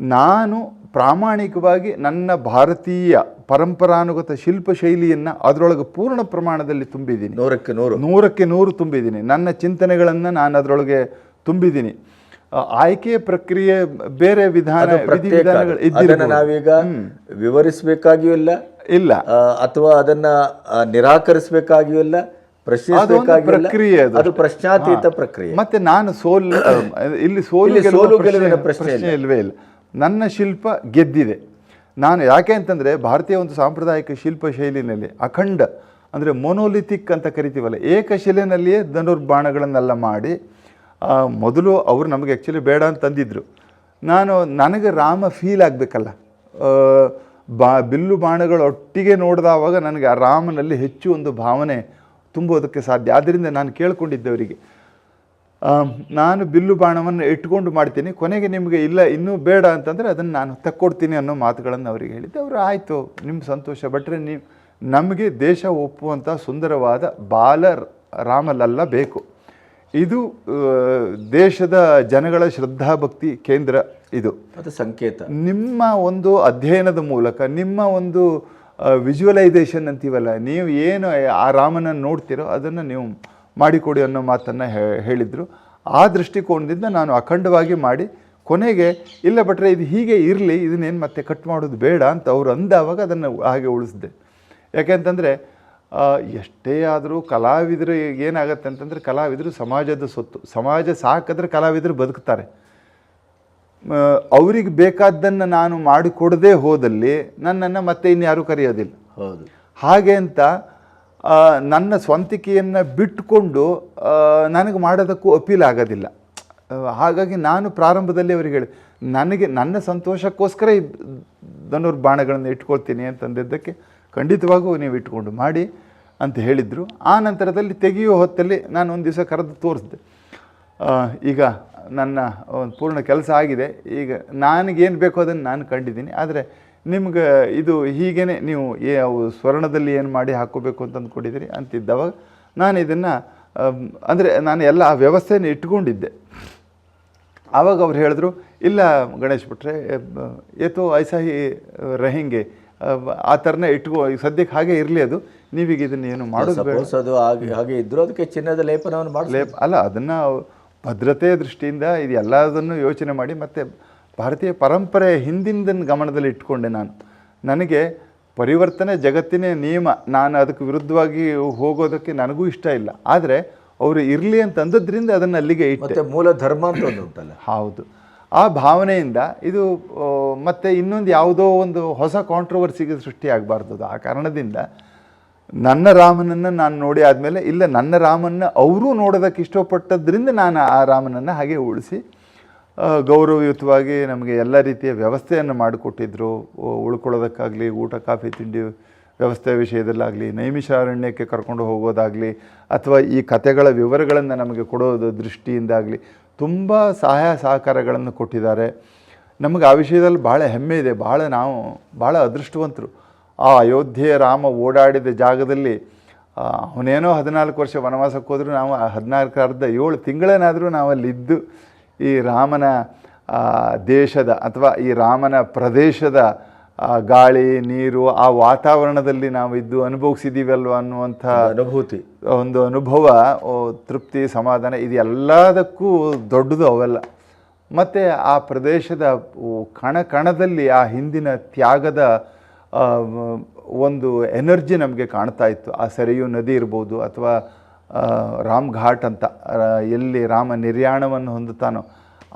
ನಾನು ಪ್ರಾಮಾಣಿಕವಾಗಿ ನನ್ನ ಭಾರತೀಯ ಪರಂಪರಾನುಗತ ಶಿಲ್ಪ ಶೈಲಿಯನ್ನು ಅದರೊಳಗೆ ಪೂರ್ಣ ಪ್ರಮಾಣದಲ್ಲಿ ತುಂಬಿದ್ದೀನಿ. ನೂರಕ್ಕೆ ನೂರು. ನೂರಕ್ಕೆ ನೂರು ತುಂಬಿದ್ದೀನಿ. ನನ್ನ ಚಿಂತನೆಗಳನ್ನು ನಾನು ಅದರೊಳಗೆ ತುಂಬಿದ್ದೀನಿ. ಆ, ಆಯ್ಕೆಯ ಪ್ರಕ್ರಿಯೆ ಬೇರೆ ವಿಧಾನ ವಿಧಿವಿಧಾನಗಳು ಅದನ್ನ. ನಾವೀಗ ವಿವರಿಸಬೇಕಾಗಿಯೂ ಇಲ್ಲ. ಇಲ್ಲ. ಅಥವಾ ಅದನ್ನ ನಿರಾಕರಿಸಬೇಕಾಗಿಯೂ ಇಲ್ಲ. ಪ್ರಕ್ರಿಯೆ ಅದು ಪ್ರಶ್ನಾತೀತ ಪ್ರಕ್ರಿಯೆ. ಮತ್ತೆ ನಾನು ಸೋಲ್ ಇಲ್ಲಿ ಸೋಲು ಸೋಲು ಪ್ರಶ್ನೆ- ಗೆಲುವಿನ ಪ್ರಶ್ನೆ ಪ್ರಶ್ನೆ ಇಲ್ವೇ ಇಲ್ಲ. ನನ್ನ ಶಿಲ್ಪ ಗೆದ್ದಿದೆ. ನಾನು ಯಾಕೆ ಅಂತಂದರೆ ಭಾರತೀಯ ಒಂದು ಸಾಂಪ್ರದಾಯಿಕ ಶಿಲ್ಪ ಶೈಲಿನಲ್ಲಿ ಅಖಂಡ ಅಂದರೆ ಮೊನೋಲಿಥಿಕ್ ಅಂತ ಕರಿತೀವಲ್ಲ ಏಕಶಿಲೆನಲ್ಲಿಯೇ ಧನುರ್ಬಾಣಗಳನ್ನೆಲ್ಲ ಮಾಡಿ ಮೊದಲು ಅವರು ನಮಗೆ ಆ್ಯಕ್ಚುಲಿ ಬೇಡ ಅಂತಂದಿದ್ರು ನಾನು, ನನಗೆ ರಾಮ ಫೀಲ್ ಆಗಬೇಕಲ್ಲ. ಬಾ, ಬಿಲ್ಲು ಬಾಣಗಳು ಒಟ್ಟಿಗೆ ನೋಡಿದವಾಗ ನನಗೆ ಆ ರಾಮನಲ್ಲಿ ಹೆಚ್ಚು ಒಂದು ಭಾವನೆ ತುಂಬೋದಕ್ಕೆ ಸಾಧ್ಯ. ಆದ್ದರಿಂದ ನಾನು ಕೇಳ್ಕೊಂಡಿದ್ದವರಿಗೆ ನಾನು ಬಿಲ್ಲು ಬಾಣವನ್ನು ಇಟ್ಕೊಂಡು ಮಾಡ್ತೀನಿ. ಕೊನೆಗೆ ನಿಮಗೆ ಇಲ್ಲ, ಇನ್ನೂ ಬೇಡ ಅಂತಂದರೆ ಅದನ್ನು ನಾನು ತಕ್ಕೊಡ್ತೀನಿ ಅನ್ನೋ ಮಾತುಗಳನ್ನು ಅವರಿಗೆ ಹೇಳಿದ್ದೆ. ಅವರು, ಆಯಿತು ನಿಮ್ಮ ಸಂತೋಷ. ಬಟ್ರೆ ನೀವು, ನಮಗೆ ದೇಶ ಒಪ್ಪುವಂಥ ಸುಂದರವಾದ ಬಾಲ ರಾಮಲಲ್ಲ ಬೇಕು. ಇದು ದೇಶದ ಜನಗಳ ಶ್ರದ್ಧಾಭಕ್ತಿ ಕೇಂದ್ರ ಇದು. ಅದು ಸಂಕೇತ. ನಿಮ್ಮ ಒಂದು ಅಧ್ಯಯನದ ಮೂಲಕ ನಿಮ್ಮ ಒಂದು ವಿಜುವಲೈಸೇಷನ್ ಅಂತೀವಲ್ಲ ನೀವು ಏನು ಆ ರಾಮನನ್ನು ನೋಡ್ತೀರೋ ಅದನ್ನು ನೀವು ಮಾಡಿಕೊಡಿ ಅನ್ನೋ ಮಾತನ್ನು ಹೇಳಿದರು. ಆ ದೃಷ್ಟಿಕೋನದಿಂದ ನಾನು ಅಖಂಡವಾಗಿ ಮಾಡಿ ಕೊನೆಗೆ ಇಲ್ಲ ಬಟ್ರೆ ಇದು ಹೀಗೆ ಇರಲಿ ಇದನ್ನೇನು ಮತ್ತೆ ಕಟ್ ಮಾಡೋದು ಬೇಡ ಅಂತ ಅವರು ಅಂದಾವಾಗ ಅದನ್ನು ಹಾಗೆ ಉಳಿಸಿದೆ. ಯಾಕೆಂತಂದರೆ ಎಷ್ಟೇ ಆದರೂ ಕಲಾವಿದರು ಏನಾಗುತ್ತೆ ಅಂತಂದರೆ ಕಲಾವಿದರು ಸಮಾಜದ ಸೊತ್ತು. ಸಮಾಜ ಸಾಕಿದ್ರೆ ಕಲಾವಿದರು ಬದುಕ್ತಾರೆ. ಅವ್ರಿಗೆ ಬೇಕಾದ್ದನ್ನು ನಾನು ಮಾಡಿಕೊಡದೇ ಹೋದಲ್ಲಿ ನನ್ನನ್ನು ಮತ್ತೆ ಇನ್ಯಾರೂ ಕರೆಯೋದಿಲ್ಲ. ಹೌದು. ಹಾಗೆ ಅಂತ ನನ್ನ ಸ್ವಂತಿಕೆಯನ್ನು ಬಿಟ್ಟುಕೊಂಡು ನನಗೆ ಮಾಡೋದಕ್ಕೂ ಅಪೀಲ್ ಆಗೋದಿಲ್ಲ. ಹಾಗಾಗಿ ನಾನು ಪ್ರಾರಂಭದಲ್ಲಿ ಅವರಿಗೆ ಹೇಳಿ ನನಗೆ ನನ್ನ ಸಂತೋಷಕ್ಕೋಸ್ಕರ ಈ ಧನುರ್ಬಾಣಗಳನ್ನು ಇಟ್ಕೊಳ್ತೀನಿ ಅಂತಂದಿದ್ದಕ್ಕೆ ಖಂಡಿತವಾಗೂ ನೀವು ಇಟ್ಕೊಂಡು ಮಾಡಿ ಅಂತ ಹೇಳಿದರು. ಆ ನಂತರದಲ್ಲಿ ತೆಗೆಯುವ ಹೊತ್ತಲ್ಲಿ ನಾನು ಒಂದು ದಿವಸ ಕರೆದು ತೋರಿಸಿದೆ. ಈಗ ನನ್ನ ಒಂದು ಪೂರ್ಣ ಕೆಲಸ ಆಗಿದೆ. ಈಗ ನನಗೇನು ಬೇಕೋ ಅದನ್ನು ನಾನು ಕಂಡಿದ್ದೀನಿ. ಆದರೆ ನಿಮ್ಗೆ ಇದು ಹೀಗೇ ನೀವು ಏ ಸ್ವರ್ಣದಲ್ಲಿ ಏನು ಮಾಡಿ ಹಾಕೋಬೇಕು ಅಂತ ಅಂದ್ಕೊಂಡಿದ್ದೀರಿ ಅಂತಿದ್ದವಾಗ ನಾನು ಇದನ್ನು ಅಂದರೆ ನಾನು ಎಲ್ಲ ಆ ವ್ಯವಸ್ಥೆಯನ್ನು ಇಟ್ಕೊಂಡಿದ್ದೆ ಆವಾಗ ಅವ್ರು ಹೇಳಿದ್ರು, ಇಲ್ಲ ಗಣೇಶ್ ಬಿಟ್ರೆ ಏತೋ ಐಸಾಹಿ ರಹಿಂಗೆ ಆ ಥರನೇ ಇಟ್ಕೋ ಈಗ ಸದ್ಯಕ್ಕೆ ಹಾಗೆ ಇರಲಿ ಅದು. ನೀವೀಗ ಇದನ್ನು ಏನು ಮಾಡೋದು ಅದು ಹಾಗೆ ಹಾಗೆ ಇದ್ರೂ ಅದಕ್ಕೆ ಚಿನ್ನದ ಲೇಪನವನ್ನು ಮಾಡಿ ಲೇಪ ಅಲ್ಲ ಅದನ್ನು ಭದ್ರತೆಯ ದೃಷ್ಟಿಯಿಂದ ಇದು ಎಲ್ಲದನ್ನು ಯೋಚನೆ ಮಾಡಿ ಮತ್ತು ಭಾರತೀಯ ಪರಂಪರೆಯ ಹಿಂದಿನದನ್ನು ಗಮನದಲ್ಲಿ ಇಟ್ಕೊಂಡೆ ನಾನು. ನನಗೆ ಪರಿವರ್ತನೆ ಜಗತ್ತಿನ ನಿಯಮ. ನಾನು ಅದಕ್ಕೆ ವಿರುದ್ಧವಾಗಿ ಹೋಗೋದಕ್ಕೆ ನನಗೂ ಇಷ್ಟ ಇಲ್ಲ. ಆದರೆ ಅವರು ಇರಲಿ ಅಂತ ಅಂದದ್ರಿಂದ ಅದನ್ನು ಅಲ್ಲಿಗೆ ಇಟ್ಟೆ. ಮೂಲ ಧರ್ಮ ಅಂತ ಒಂದು ಉಂಟಲ್ಲ. ಹೌದು. ಆ ಭಾವನೆಯಿಂದ ಇದು ಮತ್ತೆ ಇನ್ನೊಂದು ಯಾವುದೋ ಒಂದು ಹೊಸ ಕಾಂಟ್ರವರ್ಸಿಗೆ ಸೃಷ್ಟಿಯಾಗಬಾರ್ದು. ಆ ಕಾರಣದಿಂದ ನನ್ನ ರಾಮನನ್ನು ನಾನು ನೋಡಿ ಆದಮೇಲೆ, ಇಲ್ಲ, ನನ್ನ ರಾಮನ್ನ ಅವರೂ ನೋಡೋದಕ್ಕೆ ಇಷ್ಟಪಟ್ಟದ್ರಿಂದ ನಾನು ಆ ರಾಮನನ್ನು ಹಾಗೆ ಉಳಿಸಿ ಗೌರವಯುತವಾಗಿ ನಮಗೆ ಎಲ್ಲ ರೀತಿಯ ವ್ಯವಸ್ಥೆಯನ್ನು ಮಾಡಿಕೊಟ್ಟಿದ್ರು ಉಳ್ಕೊಳ್ಳೋದಕ್ಕಾಗಲಿ, ಊಟ, ಕಾಫಿ, ತಿಂಡಿ ವ್ಯವಸ್ಥೆ ವಿಷಯದಲ್ಲಾಗಲಿ ನೈಮಿಷಾರಣ್ಯಕ್ಕೆ ಕರ್ಕೊಂಡು ಹೋಗೋದಾಗಲಿ, ಅಥವಾ ಈ ಕಥೆಗಳ ವಿವರಗಳನ್ನು ನಮಗೆ ಕೊಡೋದು ದೃಷ್ಟಿಯಿಂದಾಗಲಿ ತುಂಬ ಸಹಾಯ ಸಹಕಾರಗಳನ್ನು ಕೊಟ್ಟಿದ್ದಾರೆ. ನಮಗೆ ಆ ವಿಷಯದಲ್ಲಿ ಭಾಳ ಹೆಮ್ಮೆ ಇದೆ. ಭಾಳ ನಾವು ಭಾಳ ಅದೃಷ್ಟವಂತರು. ಆ ಅಯೋಧ್ಯೆಯ ರಾಮ ಓಡಾಡಿದ ಜಾಗದಲ್ಲಿ ಅವನೇನೋ ಹದಿನಾಲ್ಕು ವರ್ಷ ವನವಾಸಕ್ಕೆ ಹೋದರೂ ನಾವು ಆ ಹದಿನಾಲ್ಕು ಅರ್ಧ ಏಳು ತಿಂಗಳೇನಾದರೂ ನಾವು ಅಲ್ಲಿದ್ದು ಈ ರಾಮನ ದೇಶದ ಅಥವಾ ಈ ರಾಮನ ಪ್ರದೇಶದ ಗಾಳಿ ನೀರು ಆ ವಾತಾವರಣದಲ್ಲಿ ನಾವು ಇದ್ದು ಅನುಭವಿಸಿದ್ದೀವಲ್ವ ಅನ್ನುವಂಥ ಅನುಭೂತಿ. ಒಂದು ಅನುಭವ ತೃಪ್ತಿ ಸಮಾಧಾನ ಇದು ಎಲ್ಲದಕ್ಕೂ ದೊಡ್ಡದು ಅವೆಲ್ಲ. ಮತ್ತು ಆ ಪ್ರದೇಶದ ಕಣ ಕಣದಲ್ಲಿ ಆ ಹಿಂದಿನ ತ್ಯಾಗದ ಒಂದು ಎನರ್ಜಿ ನಮಗೆ ಕಾಣ್ತಾ ಇತ್ತು. ಆ ಸೆರೆಯು ನದಿ ಇರ್ಬೋದು ಅಥವಾ ರಾಮ್ ಘಾಟ್ ಅಂತ ಎಲ್ಲಿ ರಾಮ ನಿರ್ಯಾಣವನ್ನು ಹೊಂದುತ್ತಾನೋ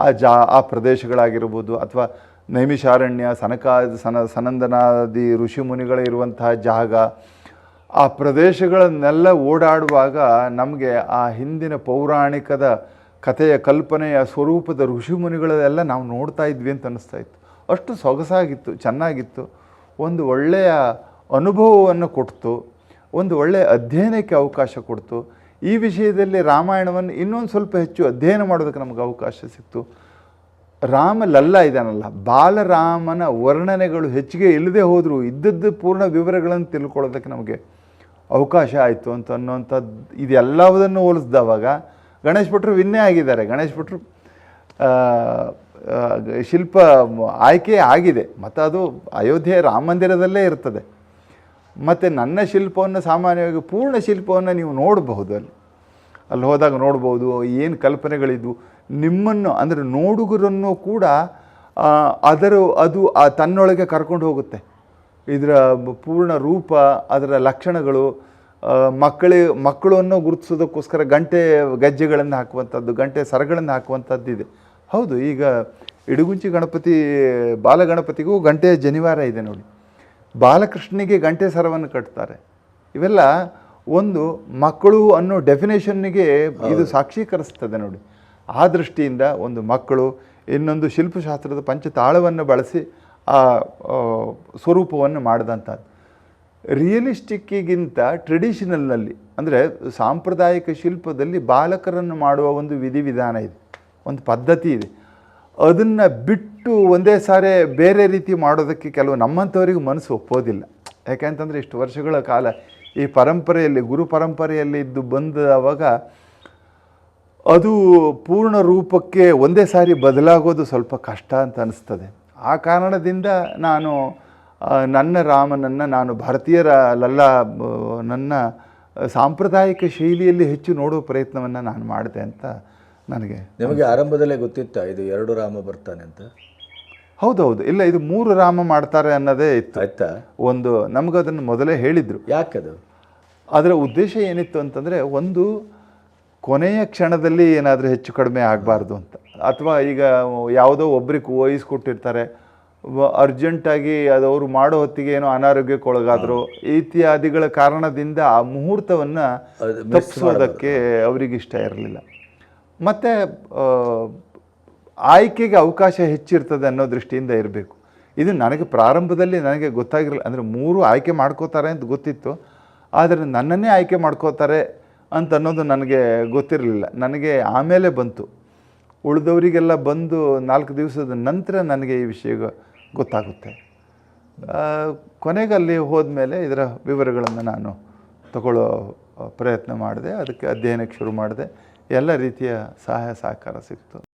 ಆ ಜಾ ಆ ಪ್ರದೇಶಗಳಾಗಿರ್ಬೋದು ಅಥವಾ ನೈಮಿಷಾರಣ್ಯ, ಸನಕ, ಸನ, ಸನಂದನಾದಿ ಋಷಿ ಮುನಿಗಳಿರುವಂತಹ ಜಾಗ. ಆ ಪ್ರದೇಶಗಳನ್ನೆಲ್ಲ ಓಡಾಡುವಾಗ ನಮಗೆ ಆ ಹಿಂದಿನ ಪೌರಾಣಿಕದ ಕಥೆಯ ಕಲ್ಪನೆಯ ಸ್ವರೂಪದ ಋಷಿಮುನಿಗಳೆಲ್ಲ ನಾವು ನೋಡ್ತಾ ಇದ್ವಿ ಅಂತ ಅನ್ನಿಸ್ತಾ ಇತ್ತು. ಅಷ್ಟು ಸೊಗಸಾಗಿತ್ತು, ಚೆನ್ನಾಗಿತ್ತು. ಒಂದು ಒಳ್ಳೆಯ ಅನುಭವವನ್ನು ಕೊಡ್ತು. ಒಂದು ಒಳ್ಳೆಯ ಅಧ್ಯಯನಕ್ಕೆ ಅವಕಾಶ ಕೊಡ್ತು. ಈ ವಿಷಯದಲ್ಲಿ ರಾಮಾಯಣವನ್ನು ಇನ್ನೊಂದು ಸ್ವಲ್ಪ ಹೆಚ್ಚು ಅಧ್ಯಯನ ಮಾಡೋದಕ್ಕೆ ನಮಗೆ ಅವಕಾಶ ಸಿಕ್ತು. ರಾಮ ಲಲ್ಲ ಇದಾನಲ್ಲ, ಬಾಲರಾಮನ ವರ್ಣನೆಗಳು ಹೆಚ್ಚಿಗೆ ಇಲ್ಲದೆ ಹೋದರೂ ಇದ್ದದ್ದು ಪೂರ್ಣ ವಿವರಗಳನ್ನು ತಿಳ್ಕೊಳ್ಳೋದಕ್ಕೆ ನಮಗೆ ಅವಕಾಶ ಆಯಿತು ಅಂತ ಅನ್ನೋಂಥದ್ದು ಇದೆಲ್ಲವುದನ್ನು ಹೋಲಿಸ್ದವಾಗ ಗಣೇಶ್ ಭಟ್ರು ವಿನ್ನೇ ಆಗಿದ್ದಾರೆ. ಗಣೇಶ್ ಭಟ್ರು ಶಿಲ್ಪ ಆಯ್ಕೆ ಆಗಿದೆ. ಮತ್ತು ಅದು ಅಯೋಧ್ಯೆ ರಾಮ ಮಂದಿರದಲ್ಲೇ ಇರ್ತದೆ. ಮತ್ತು ನನ್ನ ಶಿಲ್ಪವನ್ನು ಸಾಮಾನ್ಯವಾಗಿ ಪೂರ್ಣ ಶಿಲ್ಪವನ್ನು ನೀವು ನೋಡಬಹುದು ಅಲ್ಲಿ. ಅಲ್ಲಿ ಹೋದಾಗ ನೋಡ್ಬೋದು, ಏನು ಕಲ್ಪನೆಗಳಿದ್ವು. ನಿಮ್ಮನ್ನು ಅಂದರೆ ನೋಡುಗರನ್ನು ಕೂಡ ಅದರ ಅದು ಆ ತನ್ನೊಳಗೆ ಕರ್ಕೊಂಡು ಹೋಗುತ್ತೆ. ಇದರ ಪೂರ್ಣ ರೂಪ ಅದರ ಲಕ್ಷಣಗಳು ಮಕ್ಕಳೇ ಮಕ್ಕಳಿ ಮಕ್ಕಳನ್ನು ಗುರುತಿಸೋದಕ್ಕೋಸ್ಕರ ಗಂಟೆ ಗೆಜ್ಜೆಗಳನ್ನು ಹಾಕುವಂಥದ್ದು ಗಂಟೆ ಸರಗಳನ್ನು ಹಾಕುವಂಥದ್ದು ಇದೆ. ಹೌದು ಈಗ ಇಡುಗುಂಚಿ ಗಣಪತಿ ಬಾಲಗಣಪತಿಗೂ ಗಂಟೆ ಜನಿವಾರ ಇದೆ ನೋಡಿ. ಬಾಲಕೃಷ್ಣನಿಗೆ ಗಂಟೆ ಸರವನ್ನು ಕಟ್ತಾರೆ. ಇವೆಲ್ಲ ಒಂದು ಮಕ್ಕಳು ಅನ್ನೋ ಡೆಫಿನೇಷನ್ನಿಗೆ ಇದು ಸಾಕ್ಷೀಕರಿಸ್ತದೆ ನೋಡಿ. ಆ ದೃಷ್ಟಿಯಿಂದ ಒಂದು ಮಕ್ಕಳು ಇನ್ನೊಂದು ಶಿಲ್ಪಶಾಸ್ತ್ರದ ಪಂಚತಾಳವನ್ನು ಬಳಸಿ ಆ ಸ್ವರೂಪವನ್ನು ಮಾಡಿದಂಥದ್ದು. ರಿಯಲಿಸ್ಟಿಕ್ಕಿಗಿಂತ ಟ್ರೆಡಿಷನಲ್ನಲ್ಲಿ, ಅಂದರೆ ಸಾಂಪ್ರದಾಯಿಕ ಶಿಲ್ಪದಲ್ಲಿ ಬಾಲಕರನ್ನು ಮಾಡುವ ಒಂದು ವಿಧಿವಿಧಾನ ಇದೆ, ಒಂದು ಪದ್ಧತಿ ಇದೆ. ಅದನ್ನು ಬಿಟ್ಟು ಒಂದೇ ಸಾರಿ ಬೇರೆ ರೀತಿ ಮಾಡೋದಕ್ಕೆ ಕೆಲವು ನಮ್ಮಂಥವರಿಗೆ ಮನಸ್ಸು ಒಪ್ಪೋದಿಲ್ಲ. ಯಾಕೆಂತಂದರೆ ಇಷ್ಟು ವರ್ಷಗಳ ಕಾಲ ಈ ಪರಂಪರೆಯಲ್ಲಿ, ಗುರು ಪರಂಪರೆಯಲ್ಲಿ ಇದ್ದು ಬಂದವಾಗ ಅದು ಪೂರ್ಣ ರೂಪಕ್ಕೆ ಒಂದೇ ಸಾರಿ ಬದಲಾಗೋದು ಸ್ವಲ್ಪ ಕಷ್ಟ ಅಂತ ಅನಿಸ್ತದೆ. ಆ ಕಾರಣದಿಂದ ನಾನು ನನ್ನ ರಾಮನನ್ನು ನಾನು ಭಾರತೀಯರ ಲಲ್ಲ ನನ್ನ ಸಾಂಪ್ರದಾಯಿಕ ಶೈಲಿಯಲ್ಲಿ ಹೆಚ್ಚು ನೋಡುವ ಪ್ರಯತ್ನವನ್ನು ನಾನು ಮಾಡಿದೆ ಅಂತ ನನಗೆ ನಿಮಗೆ ಆರಂಭದಲ್ಲೇ ಗೊತ್ತಿತ್ತ ಇದು ಎರಡು ರಾಮ ಬರ್ತಾನೆ ಅಂತ? ಹೌದೌದು. ಇಲ್ಲ ಇದು ಮೂರು ರಾಮ ಮಾಡ್ತಾರೆ ಅನ್ನೋದೇ ಇತ್ತು. ಆಯ್ತಾ? ಒಂದು ನಮಗದನ್ನು ಅದನ್ನು ಮೊದಲೇ ಹೇಳಿದರು. ಯಾಕದು? ಅದರ ಉದ್ದೇಶ ಏನಿತ್ತು ಅಂತಂದರೆ ಒಂದು ಕೊನೆಯ ಕ್ಷಣದಲ್ಲಿ ಏನಾದರೂ ಹೆಚ್ಚು ಕಡಿಮೆ ಆಗಬಾರ್ದು ಅಂತ. ಅಥವಾ ಈಗ ಯಾವುದೋ ಒಬ್ರಿಗೆ ವಹಿಸ್ಕೊಟ್ಟಿರ್ತಾರೆ. ಅರ್ಜೆಂಟಾಗಿ ಅದು ಅವರು ಮಾಡೋ ಹೊತ್ತಿಗೆ ಏನೋ ಅನಾರೋಗ್ಯಕ್ಕೆ ಒಳಗಾದ್ರು ಇತ್ಯಾದಿಗಳ ಕಾರಣದಿಂದ ಆ ಮುಹೂರ್ತವನ್ನು ತಪ್ಪಿಸೋದಕ್ಕೆ ಅವರಿಗೆ ಇಷ್ಟ ಇರಲಿಲ್ಲ. ಮತ್ತು ಆಯ್ಕೆಗೆ ಅವಕಾಶ ಹೆಚ್ಚಿರ್ತದೆ ಅನ್ನೋ ದೃಷ್ಟಿಯಿಂದ ಇರಬೇಕು. ಇದು ನನಗೆ ಪ್ರಾರಂಭದಲ್ಲಿ ನನಗೆ ಗೊತ್ತಾಗಿರಲಿಲ್ಲ. ಅಂದರೆ ಮೂರು ಆಯ್ಕೆ ಮಾಡ್ಕೋತಾರೆ ಅಂತ ಗೊತ್ತಿತ್ತು. ಆದರೆ ನನ್ನನ್ನೇ ಆಯ್ಕೆ ಮಾಡ್ಕೋತಾರೆ ಅಂತ ಅನ್ನೋದು ನನಗೆ ಗೊತ್ತಿರಲಿಲ್ಲ. ನನಗೆ ಆಮೇಲೆ ಬಂತು. ಉಳಿದವರಿಗೆಲ್ಲ ಬಂದು ನಾಲ್ಕು ದಿವಸದ ನಂತರ ನನಗೆ ಈ ವಿಷಯ ಗೊತ್ತಾಗುತ್ತೆ. ಕೊನೆಗಲ್ಲಿ ಹೋದ್ಮೇಲೆ ಇದರ ವಿವರಗಳನ್ನು ನಾನು ತಗೊಳ್ಳೋ ಪ್ರಯತ್ನ ಮಾಡಿದೆ. ಅದಕ್ಕೆ ಅಧ್ಯಯನಕ್ಕೆ ಶುರು ಮಾಡಿದೆ. ಎಲ್ಲ ರೀತಿಯ ಸಹಾಯ ಸಹಕಾರ ಸಿಕ್ತು.